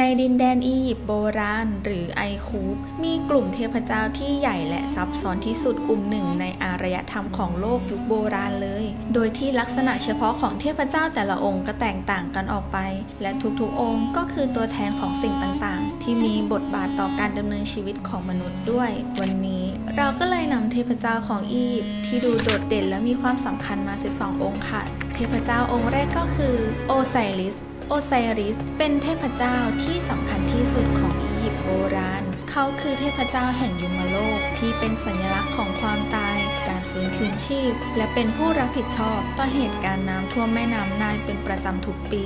ในดินแดนอียิปต์โบราณ หรือไอคูปมีกลุ่มเทพเจ้าที่ใหญ่และซับซ้อนที่สุดกลุ่มหนึ่งในอารยธรรมของโลกยุคโบราณเลย โดยที่ลักษณะเฉพาะของเทพเจ้าแต่ละองค์ก็แตกต่างกันออกไป และทุกๆองค์ก็คือตัวแทนของสิ่งต่างๆ ที่มีบทบาทต่อการดำเนินชีวิตของมนุษย์ด้วย วันนี้เราก็เลยนำเทพเจ้าของอียิปต์ที่ดูโดดเด่นและมีความสำคัญมา 12 องค์ค่ะ เทพเจ้าองค์แรกก็คือโอไซริส โอไซริสเป็นเทพเจ้าที่สำคัญที่สุดของอียิปต์โบราณ เขาคือเทพเจ้าแห่งยุมโลกที่เป็นสัญลักษณ์ของความตาย การฟื้นคืนชีพ และเป็นผู้รับผิดชอบต่อเหตุการณ์น้ำท่วมแม่น้ำไนายเป็นประจำทุกปี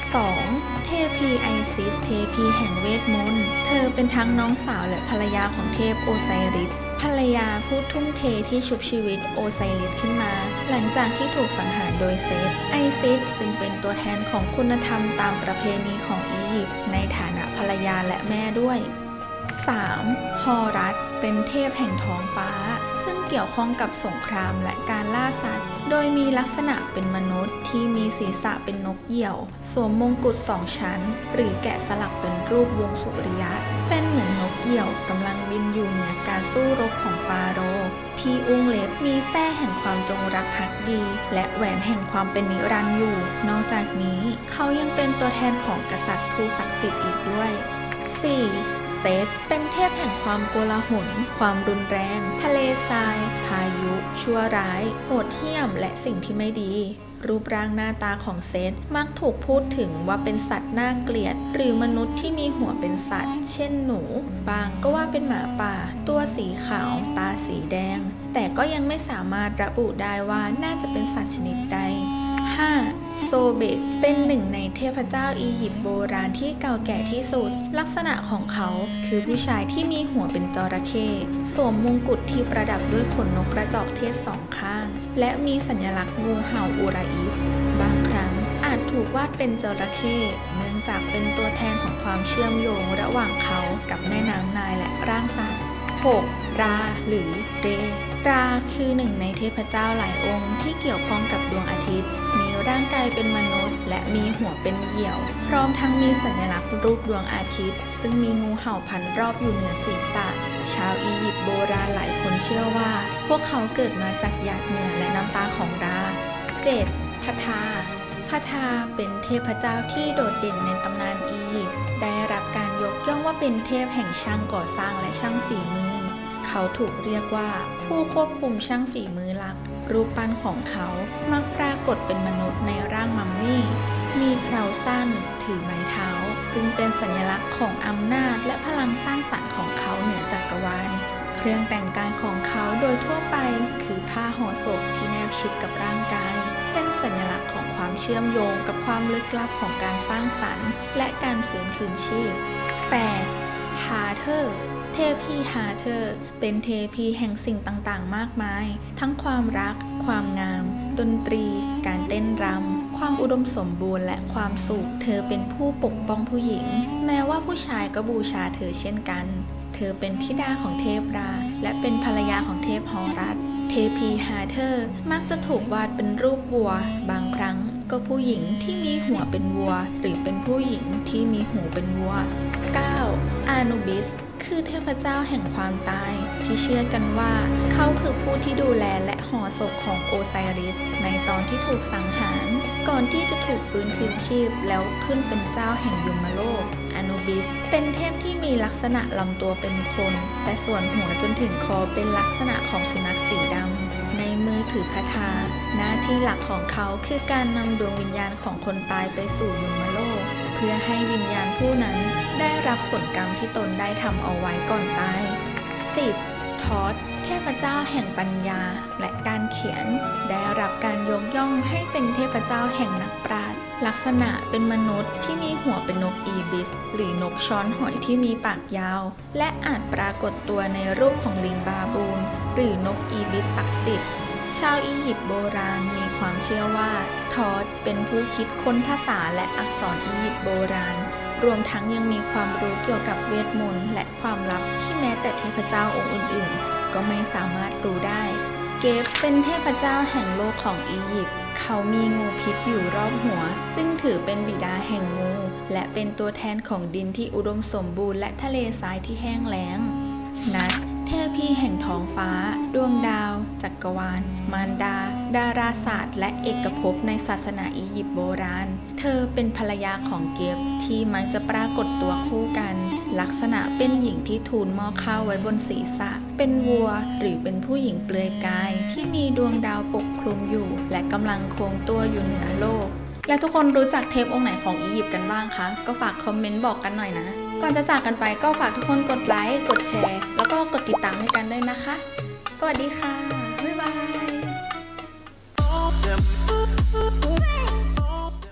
2. เทพีไอซิส เทพีแห่งเวทมนต์ เธอเป็นทั้งน้องสาวและภรรยาของเทพโอไซริสภรรยาผู้ทุ่มเทที่ชุบชีวิตโอไซริสขึ้นมา หลังจากที่ถูกสังหารโดยเซธไอซิสจึงเป็นตัวแทนของคุณธรรมตามประเพณีของอียิปต์ในฐานะภรรยาและแม่ด้วย 3. ฮอรัสเป็นเทพแห่งท้องฟ้า ซึ่งเกี่ยวข้องกับสงครามและการล่าสัตว์ โดยมีลักษณะเป็นมนุษย์ที่มีศีรษะเป็นนกเหยี่ยว สวมมงกุฎสองชั้น หรือแกะสลักเป็นรูปวงสุริยะ เป็นเหมือนนกเหยี่ยวกำลังบินอยู่เหนือการสู้รบของฟาโรห์ที่อุ้งเล็บมีแส้แห่งความจงรักภักดี และแหวนแห่งความเป็นนิรันดร์อยู่ นอกจากนี้เขายังเป็นตัวแทนของกษัตริย์ผู้ศักดิ์สิทธิ์อีกด้วย 4. เซธเป็นเทพแห่งความโกลาหล ความรุนแรง ทะเลทราย พายุ ชั่วร้าย โหดเหี้ยม และสิ่งที่ไม่ดี รูปร่างหน้าตาของเซธมักถูกพูดถึงว่าเป็นสัตว์น่าเกลียด หรือมนุษย์ที่มีหัวเป็นสัตว์ เช่นหนู บางก็ว่าเป็นหมาป่า ตัวสีขาว ตาสีแดง แต่ก็ยังไม่สามารถระบุได้ว่าน่าจะเป็นสัตว์ชนิดใด 5. โซเบกเป็นหนึ่งในเทพเจ้าอียิปต์โบราณที่เก่าแก่ที่สุด ลักษณะของเขาคือผู้ชายที่มีหัวเป็นจระเข้สวมมงกุฎที่ประดับด้วยขนนกกระจอกเทศสองข้าง และมีสัญลักษณ์งูเห่าอูราอิส บางครั้งอาจถูกวาดเป็นจระเข้เนื่องจากเป็นตัวแทนของความเชื่อมโยงระหว่างเขากับแม่น้ำนายและร่างสัตว์ 6. ราหรือเรราคือหนึ่งในเทพเจ้าหลายองค์ที่เกี่ยวข้องกับดวงอาทิตย์ ร่างกายเป็นมนุษย์ และมีหัวเป็นเหยี่ยว พร้อมทั้งมีสัญลักษณ์รูปดวงอาทิตย์ ซึ่งมีงูเห่าพันรอบอยู่เหนือศีรษะ ชาวอียิปต์โบราณหลายคนเชื่อว่า พวกเขาเกิดมาจากหยาดเหงื่อและน้ำตาของรา 7. พทาพทาเป็นเทพเจ้าที่โดดเด่นในตำนานอียิปต์ได้รับการยกย่องว่าเป็นเทพแห่งช่างก่อสร้างและช่างฝีมือ เขาถูกเรียกว่า ผู้ควบคุมช่างฝีมือหลัก รูปปั้นของเขามักปรากฏเป็นมนุษย์ในร่างมัมมี่ มีเคราสั้น ถือไม้เท้า ซึ่งเป็นสัญลักษณ์ของอำนาจและพลังสร้างสรรค์ของเขาเหนือจักรวาลเครื่องแต่งกายของเขาโดยทั่วไปคือผ้าห่อศพที่แนบชิดกับร่างกาย เป็นสัญลักษณ์ของความเชื่อมโยงกับความลึกลับของการสร้างสรรค์ และการฟื้นคืนชีพ 8. ฮาเธอร์ เทพีฮาเธอร์เป็นเทพีแห่งสิ่งต่างๆ มากมาย ทั้งความรัก ความงาม ดนตรี การเต้นรำ ความอุดมสมบูรณ์และความสุข เธอเป็นผู้ปกป้องผู้หญิง แม้ว่าผู้ชายก็บูชาเธอเช่นกัน เธอเป็นธิดาของเทพรา และเป็นภรรยาของเทพฮอรัสเทพีฮาเธอร์มักจะถูกวาดเป็นรูปวัว บางครั้ง ก็ผู้หญิงที่มีหัวเป็นวัว หรือเป็นผู้หญิงที่มีหูเป็นวัว 9. อานูบิส คือเทพเจ้าแห่งความตาย ที่เชื่อกันว่า เขาคือผู้ที่ดูแลและห่อศพของโอไซริส ในตอนที่ถูกสังหาร ก่อนที่จะถูกฟื้นคืนชีพแล้วขึ้นเป็นเจ้าแห่งยมโลกอานูบิส เป็นเทพที่มีลักษณะลำตัวเป็นคน แต่ส่วนหัวจนถึงคอเป็นลักษณะของสุนัขสีดำ มือถือคาถา หน้าที่หลักของเขาคือการนำดวงวิญญาณของคนตายไปสู่ยมโลก เพื่อให้วิญญาณผู้นั้นได้รับผลกรรมที่ตนได้ทำเอาไว้ก่อนตาย 10. ทอสเทพเจ้าแห่งปัญญาและการเขียน ได้รับการยกย่องให้เป็นเทพเจ้าแห่งนักปราชญ์ลักษณะเป็นมนุษย์ที่มีหัวเป็นนกอีบิส หรือนกช้อนหอยที่มีปากยาว และอาจปรากฏตัวในรูปของลิงบาบูน หรือนกอีบิสศักดิ์สิทธิ์ ชาวอียิปต์โบราณมีความเชื่อว่า ทอสเป็นผู้คิดค้นภาษาและอักษรอียิปต์โบราณ รวมทั้งยังมีความรู้เกี่ยวกับเวทมนต์และความลับที่แม้แต่เทพเจ้าองค์อื่น ๆ ก็ไม่สามารถรู้ได้ เกฟเป็นเทพเจ้าแห่งโลกของอียิปต์เขามีงูพิษอยู่รอบหัว จึงถือเป็นบิดาแห่งงู และเป็นตัวแทนของดินที่อุดมสมบูรณ์และทะเลทรายที่แห้งแล้งนัด ทพีแห่งท้องฟ้า ดวงดาว จักรวาล มารดา ดาราศาสตร์ และเอกภพในศาสนาอียิปต์โบราณ เธอเป็นภรรยาของเกฟที่มักจะปรากฏตัวคู่กัน ลักษณะเป็นหญิงที่ทูลหม้อข้าวไว้บนศีรษะ เป็นวัวหรือเป็นผู้หญิงเปลือยกาย ที่มีดวงดาวปกคลุมอยู่ และกำลังโค้งตัวอยู่เหนือโลก และทุกคนรู้จักเทพองค์ไหนของอียิปต์กันบ้างคะ ก็ฝากคอมเมนต์บอกกันหน่อยนะ ก่อนจะจากกันไปก็ฝากทุกคนกดไลค์ กดแชร์ แล้วก็กดติดตามให้กันด้วยนะคะ สวัสดีค่ะ